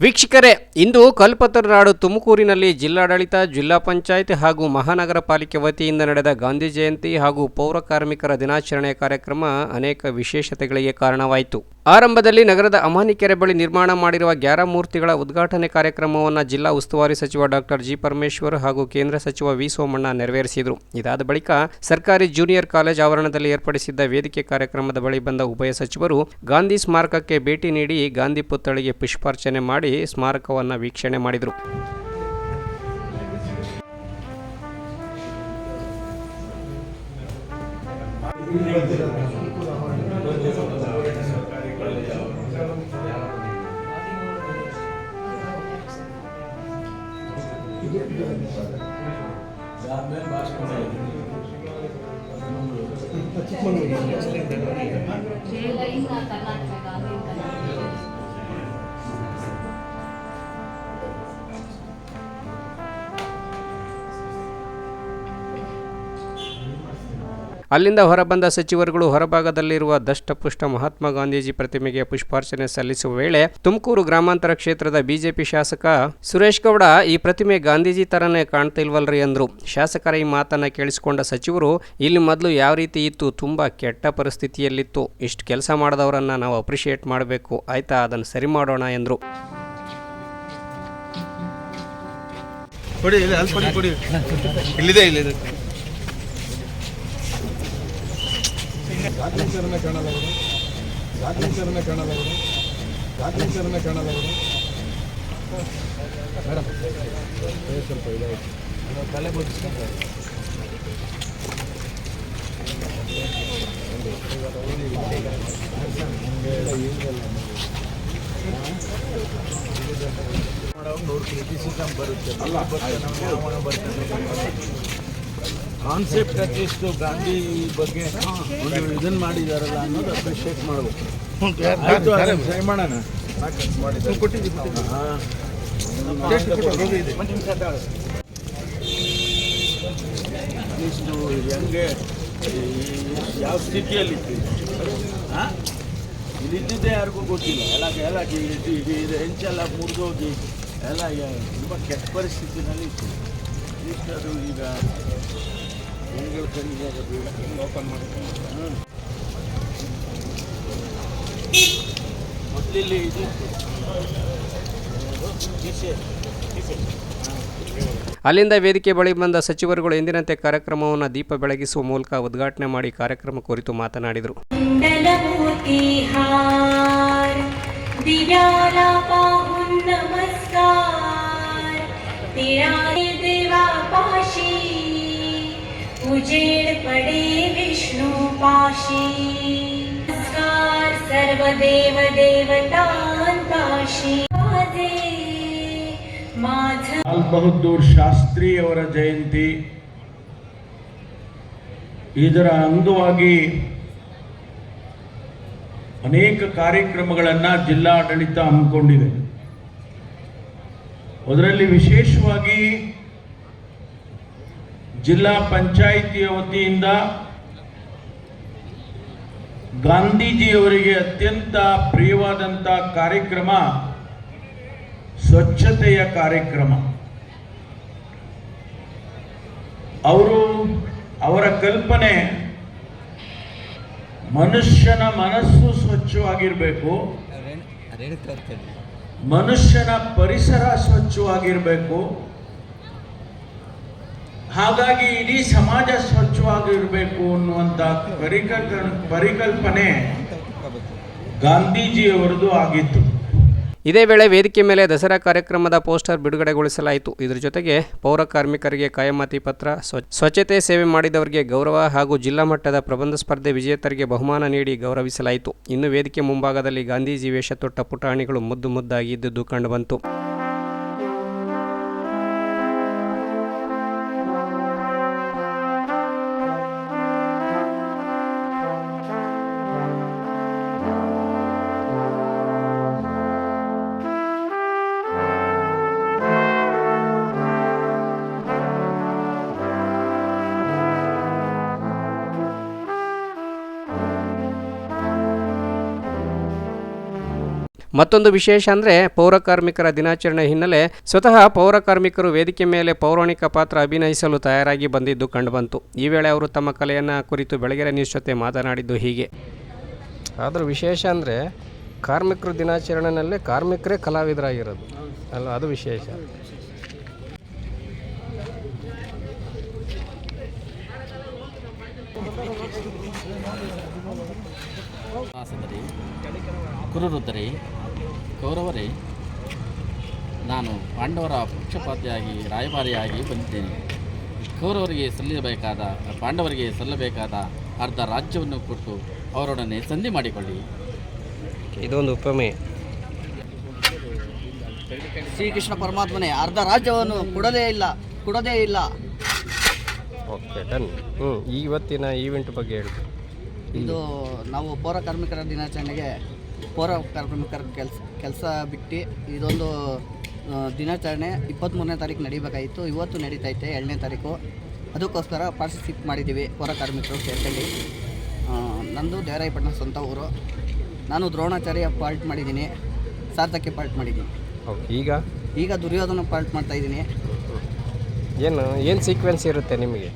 ವೀಕ್ಷಕರೇ, ಇಂದು ಕಲ್ಪತರುನಾಡು ತುಮಕೂರಿನಲ್ಲಿ ಜಿಲ್ಲಾಡಳಿತ, ಜಿಲ್ಲಾ ಪಂಚಾಯತ್ ಹಾಗೂ ಮಹಾನಗರ ಪಾಲಿಕೆ ವತಿಯಿಂದ ನಡೆದ ಗಾಂಧಿ ಜಯಂತಿ ಹಾಗೂ ಪೌರ ಕಾರ್ಮಿಕರ ದಿನಾಚರಣೆ ಕಾರ್ಯಕ್ರಮ ಅನೇಕ ವಿಶೇಷತೆಗಳಿಗೆ ಕಾರಣವಾಯಿತು. ಆರಂಭದಲ್ಲಿ ನಗರದ ಅಮಾನಿಕೆರೆ ಬಳಿ ನಿರ್ಮಾಣ ಮಾಡಿರುವ ಗ್ಯಾರಮೂರ್ತಿಗಳ ಉದ್ಘಾಟನೆ ಕಾರ್ಯಕ್ರಮವನ್ನು ಜಿಲ್ಲಾ ಉಸ್ತುವಾರಿ ಸಚಿವ ಡಾಕ್ಟರ್ ಜಿ ಪರಮೇಶ್ವರ್ ಹಾಗೂ ಕೇಂದ್ರ ಸಚಿವ ವಿ ಸೋಮಣ್ಣ ನೆರವೇರಿಸಿದರು. ಇದಾದ ಬಳಿಕ ಸರ್ಕಾರಿ ಜೂನಿಯರ್ ಕಾಲೇಜ್ ಆವರಣದಲ್ಲಿ ಏರ್ಪಡಿಸಿದ್ದ ವೇದಿಕೆ ಕಾರ್ಯಕ್ರಮದ ಬಳಿ ಬಂದ ಉಭಯ ಸಚಿವರು ಗಾಂಧಿ ಸ್ಮಾರಕಕ್ಕೆ ಭೇಟಿ ನೀಡಿ ಗಾಂಧಿ ಪುತ್ಥಳಿಗೆ ಪುಷ್ಪಾರ್ಚನೆ ಮಾಡಿ ಸ್ಮಾರಕವನ್ನು ವೀಕ್ಷಣೆ ಮಾಡಿದರು. చిక్మంగళూరు. ಅಲ್ಲಿಂದ ಹೊರಬಂದ ಸಚಿವರುಗಳು ಹೊರಭಾಗದಲ್ಲಿರುವ ದಷ್ಟಪುಷ್ಟ ಮಹಾತ್ಮ ಗಾಂಧೀಜಿ ಪ್ರತಿಮೆಗೆ ಪುಷ್ಪಾರ್ಚನೆ ಸಲ್ಲಿಸುವ ವೇಳೆ ತುಮಕೂರು ಗ್ರಾಮಾಂತರ ಕ್ಷೇತ್ರದ ಬಿಜೆಪಿ ಶಾಸಕ ಸುರೇಶ್ ಗೌಡ ಈ ಪ್ರತಿಮೆ ಗಾಂಧೀಜಿ ತರನೇ ಕಾಣ್ತಿಲ್ವಲ್ರಿ ಅಂದ್ರು. ಶಾಸಕರ ಈ ಮಾತನ್ನ ಕೇಳಿಸಿಕೊಂಡ ಸಚಿವರು, ಇಲ್ಲಿ ಮೊದಲು ಯಾವ ರೀತಿ ಇತ್ತು? ತುಂಬಾ ಕೆಟ್ಟ ಪರಿಸ್ಥಿತಿಯಲ್ಲಿತ್ತು. ಇಷ್ಟು ಕೆಲಸ ಮಾಡಿದವರನ್ನ ನಾವು ಅಪ್ರಿಷಿಯೇಟ್ ಮಾಡಬೇಕು. ಆಯ್ತಾ? ಅದನ್ನು ಸರಿ ಮಾಡೋಣ ಎಂದರು ಇಲ್ಲಿದೆ ಇಲ್ಲಿದೆ. ಗಾಂಧೀಜರನ್ನ ಕಾಣಲಾಗಿದೆ ಗಾಂಧೀಜರನ್ನ ಕಾಣಲಾಗಿದೆ ಗಾಂಧೀಜರನ್ನ ಕಾಣಲಾಗಿದೆ ಮೇಡಮ್ ಏ, ಸ್ವಲ್ಪ ಇದಾಯ್ತು ತಲೆ ಬಗ್ಗಿಸ್ಕೊಂಡ್ರೆ ಕಾನ್ಸೆಪ್ಟ್ ಅಟ್ಲೀಸ್ಟ್ ಗಾಂಧಿ ಬಗ್ಗೆ ಒಂದು ಇದನ್ನ ಮಾಡಿದಾರಲ್ಲ ಅನ್ನೋದು ಅಪ್ರಿಷಿಯೇಟ್ ಮಾಡಬೇಕು. ಸರಿ ಮಾಡೋಣ. ಅಟ್ಲೀಸ್ಟು ಹೆಂಗೆ ಈ ಯಾವ ಸ್ಥಿತಿಯಲ್ಲಿತ್ತು ಹಾಂ? ಇಲ್ಲಿದ್ದಿದ್ದೇ ಯಾರಿಗೂ ಗೊತ್ತಿಲ್ಲ. ಎಲ್ಲ ಎಲ್ಲ ಇದು ಹೆಂಚೆಲ್ಲ ಮುರಿದೋಗಿ ಎಲ್ಲ ತುಂಬ ಕೆಟ್ಟ ಪರಿಸ್ಥಿತಿನಲ್ಲಿ ಇತ್ತು ಅದು ಈಗ ಅಲ್ಲಿಂದ ವೇದಿಕೆ ಬಳಿ ಬಂದ ಸಚಿವರುಗಳು ಎಂದಿನಂತೆ ಕಾರ್ಯಕ್ರಮವನ್ನು ದೀಪ ಬೆಳಗಿಸುವ ಮೂಲಕ ಉದ್ಘಾಟನೆ ಮಾಡಿ ಕಾರ್ಯಕ್ರಮ ಕುರಿತು ಮಾತನಾಡಿದರು. विष्णू पाशी नमस्कार सर्व देव देवतांताशी माझे माझ ಲಾಲ್ ಬಹದ್ದೂರ್ ಶಾಸ್ತ್ರಿ ಅವರ ಜಯಂತಿ ಇದರ ಅಂಗವಾಗಿ ಅನೇಕ ಕಾರ್ಯಕ್ರಮಗಳನ್ನು ಜಿಲ್ಲಾಡಳಿತ ಹಮ್ಮಿಕೊಂಡಿದೆ ಅದರಲ್ಲಿ ವಿಶೇಷವಾಗಿ ಜಿಲ್ಲಾ ಪಂಚಾಯಿತಿಯ ವತಿಯಿಂದ ಗಾಂಧೀಜಿಯವರಿಗೆ ಅತ್ಯಂತ ಪ್ರಿಯವಾದಂಥ ಕಾರ್ಯಕ್ರಮ ಸ್ವಚ್ಛತೆಯ ಕಾರ್ಯಕ್ರಮ. ಅವರು ಅವರ ಕಲ್ಪನೆ ಮನುಷ್ಯನ ಮನಸ್ಸು ಸ್ವಚ್ಛವಾಗಿರಬೇಕು. ಮನುಷ್ಯನ ಪರಿಸರ ಸ್ವಚ್ಛವಾಗಿರಬೇಕು. ಹಾಗಾಗಿ ಇಡೀ ಸಮಾಜ ಸ್ವಚ್ಛವಾಗಿರಬೇಕು ಅನ್ನುವಂಥ ಪರಿಕಲ್ಪನೆ ಪರಿಕಲ್ಪನೆ ಗಾಂಧೀಜಿಯವರದು ಆಗಿತ್ತು. ಇದೇ ವೇಳೆ ವೇದಿಕೆ ಮೇಲೆ ದಸರಾ ಕಾರ್ಯಕ್ರಮದ ಪೋಸ್ಟರ್ ಬಿಡುಗಡೆಗೊಳಿಸಲಾಯಿತು. ಇದರ ಜೊತೆಗೆ ಪೌರ ಕಾರ್ಮಿಕರಿಗೆ ಕಾಯಮಾತಿ ಪತ್ರ ಸ್ವ- ಸ್ವಚ್ಛತೆ ಸೇವೆ ಮಾಡಿದವರಿಗೆ ಗೌರವ ಹಾಗೂ ಜಿಲ್ಲಾ ಮಟ್ಟದ ಪ್ರಬಂಧ ಸ್ಪರ್ಧೆ ವಿಜೇತರಿಗೆ ಬಹುಮಾನ ನೀಡಿ ಗೌರವಿಸಲಾಯಿತು. ಇನ್ನು ವೇದಿಕೆ ಮುಂಭಾಗದಲ್ಲಿ ಗಾಂಧೀಜಿ ವೇಷ ತೊಟ್ಟ ಪುಟಾಣಿಗಳು ಮುದ್ದು ಮುದ್ದಾಗಿ ಇದ್ದುದು ಕಂಡುಬಂತು ಮತ್ತೊಂದು ವಿಶೇಷ ಅಂದರೆ ಪೌರಕಾರ್ಮಿಕರ ದಿನಾಚರಣೆ ಹಿನ್ನೆಲೆ ಸ್ವತಃ ಪೌರಕಾರ್ಮಿಕರು ವೇದಿಕೆ ಮೇಲೆ ಪೌರಾಣಿಕ ಪಾತ್ರ ಅಭಿನಯಿಸಲು ತಯಾರಾಗಿ ಬಂದಿದ್ದು ಕಂಡುಬಂತು. ಈ ವೇಳೆ ಅವರು ತಮ್ಮ ಕಲೆಯನ್ನು ಕುರಿತು ಬೆಳಗೆರೆ ನ್ಯೂಸ್ ಜೊತೆ ಮಾತನಾಡಿದ್ದು ಹೀಗೆ. ಆದರೂ ವಿಶೇಷ ಅಂದರೆ ಕಾರ್ಮಿಕರ ದಿನಾಚರಣೆಯಲ್ಲೇ ಕಾರ್ಮಿಕರೇ ಕಲಾವಿದರಾಗಿರೋದು. ಅಲ್ಲ ಅದು ವಿಶೇಷ. ಕುರುರುದ್ರಿ ಕೌರವರೇ ನಾನು ಪಾಂಡವರ ಪಕ್ಷಪಾತಿಯಾಗಿ ರಾಯಭಾರಿಯಾಗಿ ಬಂದಿದ್ದೇನೆ. ಕೌರವರಿಗೆ ಸಲ್ಲಬೇಕಾದ ಪಾಂಡವರಿಗೆ ಸಲ್ಲಬೇಕಾದ ಅರ್ಧ ರಾಜ್ಯವನ್ನು ಕೊಟ್ಟು ಅವರೊಡನೆ ಸಂಧಿ ಮಾಡಿಕೊಳ್ಳಿ. ಇದೊಂದು ಉಪಮೆ. ಶ್ರೀಕೃಷ್ಣ ಪರಮಾತ್ಮನೇ ಅರ್ಧ ರಾಜ್ಯವನ್ನು ಕೊಡಲೇ ಇಲ್ಲ ಕೊಡದೇ ಇಲ್ಲ. ಓಕೆ ಡನ್ ಹ್ಞೂ ಇವತ್ತಿನ ಈವೆಂಟ್ ಬಗ್ಗೆ ಹೇಳಿ. ಇದು ನಾವು ಪೌರ ಕಾರ್ಮಿಕರ ದಿನಾಚರಣೆಗೆ ಪೌರ ಕಾರ್ಮಿಕರ ಕೆಲಸ. ಕೆಲಸ ಬಿಟ್ಟು ಇದೊಂದು ದಿನಾಚರಣೆ ಇಪ್ಪತ್ತ್ಮೂರನೇ ತಾರೀಕು ನಡಿಬೇಕಾಗಿತ್ತು. ಇವತ್ತು ನಡೀತೈತೆ ಎರಡನೇ ತಾರೀಕು. ಅದಕ್ಕೋಸ್ಕರ ಪಾರ್ಟಿಸಿಪೇಟ್ ಮಾಡಿದ್ದೀವಿ ಪೌರ ಕಾರ್ಮಿಕರು ಸೇರ್ಕೊಂಡು. ನಂದು ದೇವರಾಯಪಟ್ಟಣ ಸ್ವಂತ ಊರು. ನಾನು ದ್ರೋಣಾಚಾರ್ಯ ಪಾಲ್ಟ್ ಮಾಡಿದ್ದೀನಿ. ಸಾರ್ಥಕ್ಕೆ ಪಾಲ್ಟ್ ಮಾಡಿದ್ದೀನಿ. ಓಕೆ ಈಗ? ಈಗ ದುರ್ಯೋಧನ ಪಾಲ್ಟ್ ಮಾಡ್ತಾ ಇದ್ದೀನಿ. ಏನು ಏನು ಸೀಕ್ವೆನ್ಸ್ ಇರುತ್ತೆ ನಿಮಗೆ?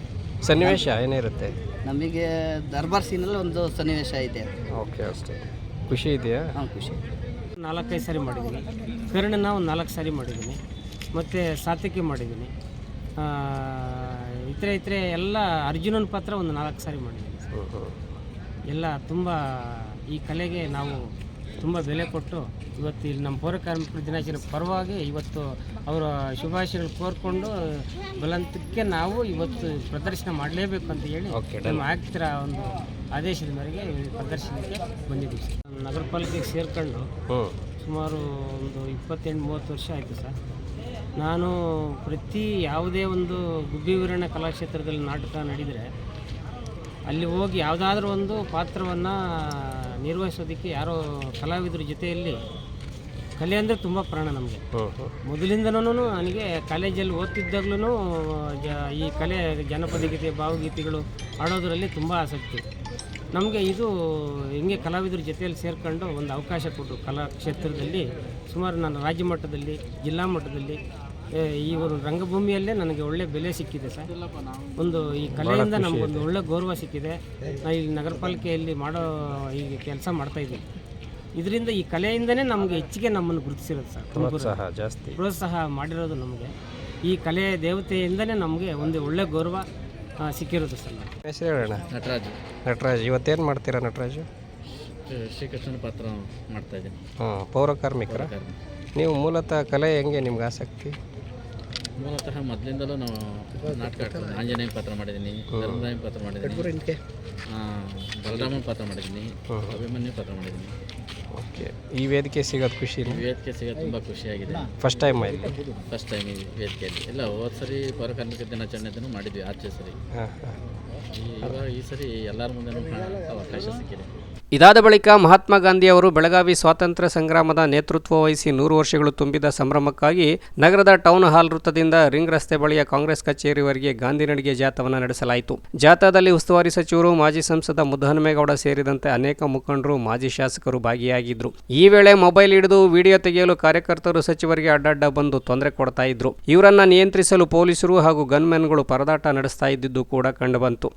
ಸನ್ನಿವೇಶ ಏನಿರುತ್ತೆ? ನಮಗೆ ದರ್ಬಾರ್ ಸೀನಲ್ಲಿ ಒಂದು ಸನ್ನಿವೇಶ ಇದೆ. ಓಕೆ ಅಷ್ಟೇ. ಖುಷಿ ಇದೆಯಾ? ಹಾಂ ಖುಷಿ. ನಾಲ್ಕೈದು ಸಾರಿ ಮಾಡಿದ್ದೀನಿ. ಕರ್ಣನ ಒಂದು ನಾಲ್ಕು ಸಾರಿ ಮಾಡಿದ್ದೀನಿ. ಮತ್ತು ಸಾತ್ವಿಕೆ ಮಾಡಿದ್ದೀನಿ. ಇತರೆ ಇತರೆ ಎಲ್ಲ ಅರ್ಜುನನ ಪಾತ್ರ ಒಂದು ನಾಲ್ಕು ಸಾರಿ ಮಾಡಿದ್ದೀನಿ. ಎಲ್ಲ ತುಂಬ ಈ ಕಲೆಗೆ ನಾವು ತುಂಬ ಬೆಲೆ ಕೊಟ್ಟು ಇವತ್ತು ಇಲ್ಲಿ ನಮ್ಮ ಪೌರ ಕಾರ್ಮಿಕರ ದಿನಾಚರಣೆ ಪರವಾಗಿ ಇವತ್ತು ಅವರ ಶುಭಾಶಯಗಳು ಕೋರ್ಕೊಂಡು ಬಲಂತಕ್ಕೆ ನಾವು ಇವತ್ತು ಪ್ರದರ್ಶನ ಮಾಡಲೇಬೇಕು ಅಂತ ಹೇಳಿ ನಮ್ಮ ಆಯುಕ್ತರ ಒಂದು ಆದೇಶದ ಮೇರೆಗೆ ಪ್ರದರ್ಶನಕ್ಕೆ ಬಂದಿದ್ದೀವಿ ನಗರ ಪಾಲಿಕೆಗೆ ಸೇರಿಕೊಂಡು ಸುಮಾರು ಒಂದು ಇಪ್ಪತ್ತೆಂಟು ಮೂವತ್ತು ವರ್ಷ ಆಯಿತು ಸರ್. ನಾನು ಪ್ರತಿ ಯಾವುದೇ ಒಂದು ಗುಬ್ಬಿ ವೀರಣ್ಣ ಕಲಾಕ್ಷೇತ್ರದಲ್ಲಿ ನಾಟಕ ನಡೆದರೆ ಅಲ್ಲಿ ಹೋಗಿ ಯಾವುದಾದ್ರೂ ಒಂದು ಪಾತ್ರವನ್ನು ನಿರ್ವಹಿಸೋದಕ್ಕೆ ಯಾರೋ ಕಲಾವಿದರ ಜೊತೆಯಲ್ಲಿ ಕಲೆ ಅಂದರೆ ತುಂಬ ಪ್ರಾಣ ನಮಗೆ. ಮೊದಲಿಂದನೂ ನನಗೆ ಕಾಲೇಜಲ್ಲಿ ಓದ್ತಿದ್ದಾಗ್ಲೂ ಜ ಈ ಕಲೆ ಜನಪದ ಗೀತೆ ಭಾವಗೀತೆಗಳು ಹಾಡೋದರಲ್ಲಿ ತುಂಬ ಆಸಕ್ತಿ. ನಮಗೆ ಇದು ಹಿಂಗೆ ಕಲಾವಿದರ ಜೊತೆಯಲ್ಲಿ ಸೇರ್ಕೊಂಡು ಒಂದು ಅವಕಾಶ ಕೊಟ್ಟರು ಕಲಾ ಕ್ಷೇತ್ರದಲ್ಲಿ. ಸುಮಾರು ನಾನು ರಾಜ್ಯ ಮಟ್ಟದಲ್ಲಿ ಜಿಲ್ಲಾ ಮಟ್ಟದಲ್ಲಿ ಈ ಒಂದು ರಂಗಭೂಮಿಯಲ್ಲೇ ನನಗೆ ಒಳ್ಳೆ ಬೆಲೆ ಸಿಕ್ಕಿದೆ ಸರ್. ಒಂದು ಈ ಕಲೆಯಿಂದ ನಮಗೊಂದು ಒಳ್ಳೆ ಗೌರವ ಸಿಕ್ಕಿದೆ. ನಾವು ಇಲ್ಲಿ ನಗರ ಪಾಲಿಕೆಯಲ್ಲಿ ಮಾಡೋ ಈಗ ಕೆಲಸ ಮಾಡ್ತಾಯಿದ್ದೀನಿ ಇದರಿಂದ ಈ ಕಲೆಯಿಂದನೇ ನಮಗೆ ಹೆಚ್ಚಿಗೆ ನಮ್ಮನ್ನು ಗುರುತಿಸಿರೋದು ಸರ್. ಪ್ರೋತ್ಸಾಹ ಜಾಸ್ತಿ. ಪ್ರೋತ್ಸಾಹ ಮಾಡಿರೋದು ನಮಗೆ. ಈ ಕಲೆ ದೇವತೆಯಿಂದನೇ ನಮಗೆ ಒಂದು ಒಳ್ಳೆ ಗೌರವ ಸಿಕ್ಕಿರೋದು ಸರ್. ಹೆಸರು ಹೇಳೋಣ ನಟರಾಜ್. ನಟರಾಜ್ ಇವತ್ತೇನು ಮಾಡ್ತೀರಾ ನಟರಾಜು? ಶ್ರೀಕೃಷ್ಣನ ಪಾತ್ರ ಮಾಡ್ತಾ ಇದ್ದೀನಿ. ಹಾಂ ಪೌರ ಕಾರ್ಮಿಕರ ನೀವು ಮೂಲತಃ ಕಲೆ ಹೆಂಗೆ ನಿಮ್ಗೆ ಆಸಕ್ತಿ? ಮೂಲತಃ ಮೊದಲಿಂದಲೂ ನಾವು ನಾಟಕ ಆಡ್ತೀನಿ ಆಂಜನೇಯ ಪಾತ್ರ ಮಾಡಿದ್ದೀನಿ ಧರ್ಮರಾಯ ಪಾತ್ರ ಮಾಡಿದ್ದೀನಿ. ಬಲರಾಮನ ಪಾತ್ರ ಮಾಡಿದ್ದೀನಿ ಅಭಿಮನ್ಯು ಪಾತ್ರ ಮಾಡಿದ್ದೀನಿ. ಓಕೆ. ಈ ವೇದಿಕೆ ಸಿಗೋದು ಖುಷಿ ಈ ವೇದಿಕೆ ಸಿಗೋದು ತುಂಬ ಖುಷಿಯಾಗಿದೆ ಫಸ್ಟ್ ಟೈಮ್ ಇಲ್ಲಿ ಫಸ್ಟ್ ಟೈಮ್ ಈ ವೇದಿಕೆಯಲ್ಲಿ. ಇಲ್ಲ ಹೋದ ಸರಿ ಪೌರ ಕಾರ್ಮಿಕ ದಿನಾಚರಣೆದನ್ನು ಮಾಡಿದ್ವಿ ಆಚೆ ಸರಿ. ಹಾಂ ಹಾಂ. ಈ- ಇವಾಗ ಈ ಸರಿ ಎಲ್ಲರ ಮುಂದೆನೂ ಅವಕಾಶ ಸಿಕ್ಕಿದೆ. ಇದಾದ ಬಳಿಕ ಮಹಾತ್ಮ ಗಾಂಧಿ ಅವರು ಬೆಳಗಾವಿ ಸ್ವಾತಂತ್ರ್ಯ ಸಂಗ್ರಾಮದ ನೇತೃತ್ವ ವಹಿಸಿ ನೂರು ವರ್ಷಗಳು ತುಂಬಿದ ಸಂಭ್ರಮಕ್ಕಾಗಿ ನಗರದ ಟೌನ್ ಹಾಲ್ ವೃತ್ತದಿಂದ ರಿಂಗ್ ರಸ್ತೆ ಬಳಿಯ ಕಾಂಗ್ರೆಸ್ ಕಚೇರಿವರೆಗೆ ಗಾಂಧಿ ನಡಿಗೆ ಜಾಥಾವನ್ನು ನಡೆಸಲಾಯಿತು. ಜಾಥಾದಲ್ಲಿ ಉಸ್ತುವಾರಿ ಸಚಿವರು, ಮಾಜಿ ಸಂಸದ ಮುದ್ದಹನುಮೇಗೌಡ ಸೇರಿದಂತೆ ಅನೇಕ ಮುಖಂಡರು, ಮಾಜಿ ಶಾಸಕರು ಭಾಗಿಯಾಗಿದ್ದರು ಈ ವೇಳೆ ಮೊಬೈಲ್ ಹಿಡಿದು ವಿಡಿಯೋ ತೆಗೆಯಲು ಕಾರ್ಯಕರ್ತರು ಸಚಿವರಿಗೆ ಅಡ್ಡಡ್ಡ ಬಂದು ತೊಂದರೆ ಕೊಡ್ತಾ ಇದ್ರು. ಇವರನ್ನ ನಿಯಂತ್ರಿಸಲು ಪೊಲೀಸರು ಹಾಗೂ ಗನ್ಮೆನ್ಗಳು ಪರದಾಟ ನಡೆಸ್ತಾ ಇದ್ದಿದ್ದು ಕೂಡ ಕಂಡುಬಂತು.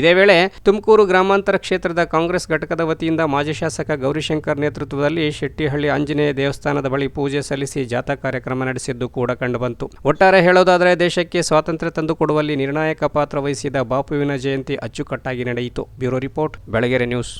ಇದೇ ವೇಳೆ ತುಮಕೂರು ಗ್ರಾಮಾಂತರ ಕ್ಷೇತ್ರದ ಕಾಂಗ್ರೆಸ್ ಘಟಕದ ವತಿಯಿಂದ ಮಾಜಿ ಶಾಸಕ ಗೌರಿಶಂಕರ್ ನೇತೃತ್ವದಲ್ಲಿ ಶೆಟ್ಟಿಹಳ್ಳಿ ಆಂಜನೇಯ ದೇವಸ್ಥಾನದ ಬಳಿ ಪೂಜೆ ಸಲ್ಲಿಸಿ ಜಾಥಾ ಕಾರ್ಯಕ್ರಮ ನಡೆಸಿದ್ದು ಕೂಡ ಕಂಡುಬಂತು. ಒಟ್ಟಾರೆ ಹೇಳೋದಾದರೆ ದೇಶಕ್ಕೆ ಸ್ವಾತಂತ್ರ್ಯ ತಂದುಕೊಡುವಲ್ಲಿ ನಿರ್ಣಾಯಕ ಪಾತ್ರ ವಹಿಸಿದ ಬಾಪುವಿನ ಜಯಂತಿ ಅಚ್ಚುಕಟ್ಟಾಗಿ ನಡೆಯಿತು. Bureau report, Belagere news.